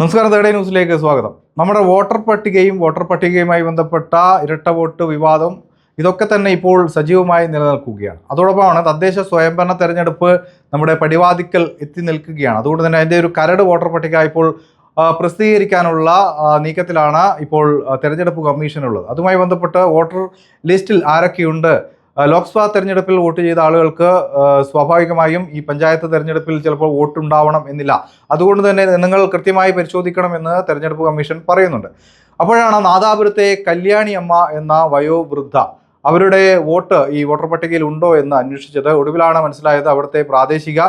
നമസ്കാരം തേടേ ന്യൂസിലേക്ക് സ്വാഗതം. നമ്മുടെ വോട്ടർ പട്ടികയും വോട്ടർ പട്ടികയുമായി ബന്ധപ്പെട്ട ഇരട്ട വോട്ട് വിവാദം ഇതൊക്കെ തന്നെ ഇപ്പോൾ സജീവമായി നിലനിൽക്കുകയാണ്. അതോടൊപ്പമാണ് തദ്ദേശ സ്വയംഭരണ തെരഞ്ഞെടുപ്പ് നമ്മുടെ പടിവാതിക്കൽ എത്തി നിൽക്കുകയാണ്. അതുകൊണ്ട് തന്നെ അതിന്റെ ഒരു കരട് വോട്ടർ പട്ടിക ഇപ്പോൾ പ്രസിദ്ധീകരിക്കാനുള്ള നീക്കത്തിലാണ് ഇപ്പോൾ തെരഞ്ഞെടുപ്പ് കമ്മീഷനുള്ളത്. അതുമായി ബന്ധപ്പെട്ട് വോട്ടർ ലിസ്റ്റിൽ ആരൊക്കെയുണ്ട്? ലോക്സഭാ തെരഞ്ഞെടുപ്പിൽ വോട്ട് ചെയ്ത ആളുകൾക്ക് സ്വാഭാവികമായും ഈ പഞ്ചായത്ത് തെരഞ്ഞെടുപ്പിൽ ചിലപ്പോൾ വോട്ടുണ്ടാവണം എന്നില്ല. അതുകൊണ്ട് തന്നെ നിങ്ങൾ കൃത്യമായി പരിശോധിക്കണമെന്ന് തെരഞ്ഞെടുപ്പ് കമ്മീഷൻ പറയുന്നുണ്ട്. അപ്പോഴാണ് നാദാപുരത്തെ കല്യാണി അമ്മ എന്ന വയോവൃദ്ധ അവരുടെ വോട്ട് ഈ വോട്ടർ പട്ടികയിൽ ഉണ്ടോ എന്ന് അന്വേഷിച്ചത്. ഒടുവിലാണ് മനസ്സിലായത് അവിടുത്തെ പ്രാദേശിക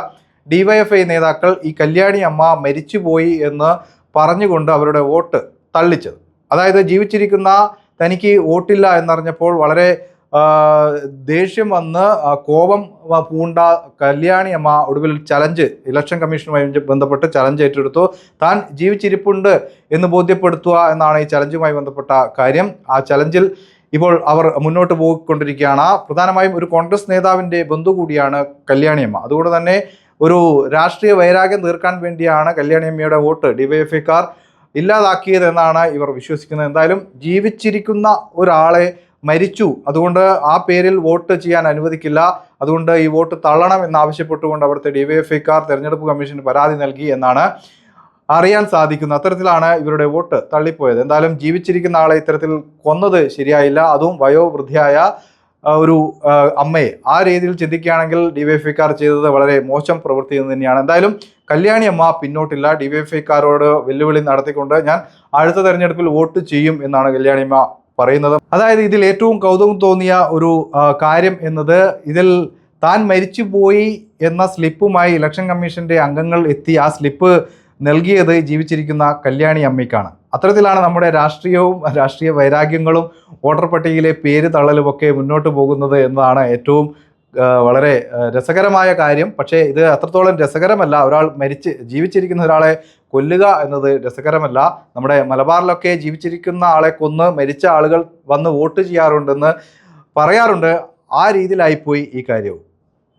ഡിവൈഎഫ്ഐ നേതാക്കൾ ഈ കല്യാണി അമ്മ മരിച്ചുപോയി എന്ന് പറഞ്ഞുകൊണ്ട് അവരുടെ വോട്ട് തള്ളിച്ചത്. അതായത് ജീവിച്ചിരിക്കുന്ന തനിക്ക് വോട്ടില്ല എന്നറിഞ്ഞപ്പോൾ വളരെ ദേഷ്യം വന്ന് കോപം പൂണ്ട കല്യാണി അമ്മ ഒടുവിൽ ചലഞ്ച് ഇലക്ഷൻ കമ്മീഷനുമായി ബന്ധപ്പെട്ട് ചലഞ്ച് ഏറ്റെടുത്തു. താൻ ജീവിച്ചിരിപ്പുണ്ട് എന്ന് ബോധ്യപ്പെടുത്തുക എന്നാണ് ഈ ചലഞ്ചുമായി ബന്ധപ്പെട്ട കാര്യം. ആ ചലഞ്ചിൽ ഇപ്പോൾ അവർ മുന്നോട്ട് പോയിക്കൊണ്ടിരിക്കുകയാണ്. പ്രധാനമായും ഒരു കോൺഗ്രസ് നേതാവിന്റെ ബന്ധു കൂടിയാണ് കല്യാണിയമ്മ അതുകൊണ്ട് തന്നെ ഒരു രാഷ്ട്രീയ വൈരാഗ്യം തീർക്കാൻ വേണ്ടിയാണ് കല്യാണിയമ്മയുടെ വോട്ട് ഡിവൈഎഫ്ഐക്കാർ ഇല്ലാതാക്കിയതെന്നാണ് ഇവർ വിശ്വസിക്കുന്നത്. എന്തായാലും ജീവിച്ചിരിക്കുന്ന ഒരാളെ മരിച്ചു. അതുകൊണ്ട് ആ പേരിൽ വോട്ട് ചെയ്യാൻ അനുവദിക്കില്ല. അതുകൊണ്ട് ഈ വോട്ട് തള്ളണം എന്നാവശ്യപ്പെട്ടുകൊണ്ട് അവിടുത്തെ ഡിവൈഎഫ്ഐക്കാർ തെരഞ്ഞെടുപ്പ് കമ്മീഷന് പരാതി നൽകി എന്നാണ് അറിയാൻ സാധിക്കുന്നത്. അത്തരത്തിലാണ് ഇവരുടെ വോട്ട് തള്ളിപ്പോയത്. എന്തായാലും ജീവിച്ചിരിക്കുന്ന ആളെ ഇത്തരത്തിൽ കൊന്നത് ശരിയായില്ല. അതും വയോവൃദ്ധയായ ഒരു അമ്മയെ. ആ രീതിയിൽ ചിന്തിക്കുകയാണെങ്കിൽ ഡിവൈഎഫ്ഐക്കാർ ചെയ്തത് വളരെ മോശം പ്രവൃത്തി എന്ന് തന്നെയാണ്. എന്തായാലും കല്യാണി അമ്മ പിന്നോട്ടില്ല. ഡിവൈഎഫ്ഐക്കാരോട് വെല്ലുവിളി നടത്തിക്കൊണ്ട് ഞാൻ അടുത്ത തെരഞ്ഞെടുപ്പിൽ വോട്ട് ചെയ്യും എന്നാണ് കല്യാണി അമ്മ പറയുന്നത്. അതായത് ഇതിൽ ഏറ്റവും കൗതുകം തോന്നിയ ഒരു കാര്യം എന്നത് ഇതിൽ താൻ മരിച്ചുപോയി എന്ന സ്ലിപ്പുമായി ഇലക്ഷൻ കമ്മീഷന്റെ അംഗങ്ങൾ എത്തി ആ സ്ലിപ്പ് നൽകിയത് ജീവിച്ചിരിക്കുന്ന കല്യാണി അമ്മയ്ക്കാണ്. അത്തരത്തിലാണ് നമ്മുടെ രാഷ്ട്രീയവും രാഷ്ട്രീയ വൈരാഗ്യങ്ങളും വോട്ടർ പട്ടികയിലെ പേര് തള്ളലുമൊക്കെ മുന്നോട്ട് പോകുന്നത് എന്നതാണ് ഏറ്റവും വളരെ രസകരമായ കാര്യം. പക്ഷേ ഇത് അത്രത്തോളം രസകരമല്ല. ഒരാൾ മരിച്ച് ജീവിച്ചിരിക്കുന്ന ഒരാളെ കൊല്ലുക എന്നത് രസകരമല്ല. നമ്മുടെ മലബാറിലൊക്കെ ജീവിച്ചിരിക്കുന്ന ആളെ കൊന്ന് മരിച്ച ആളുകൾ വന്ന് വോട്ട് ചെയ്യാറുണ്ടെന്ന് പറയാറുണ്ട്. ആ രീതിയിലായിപ്പോയി ഈ കാര്യവും.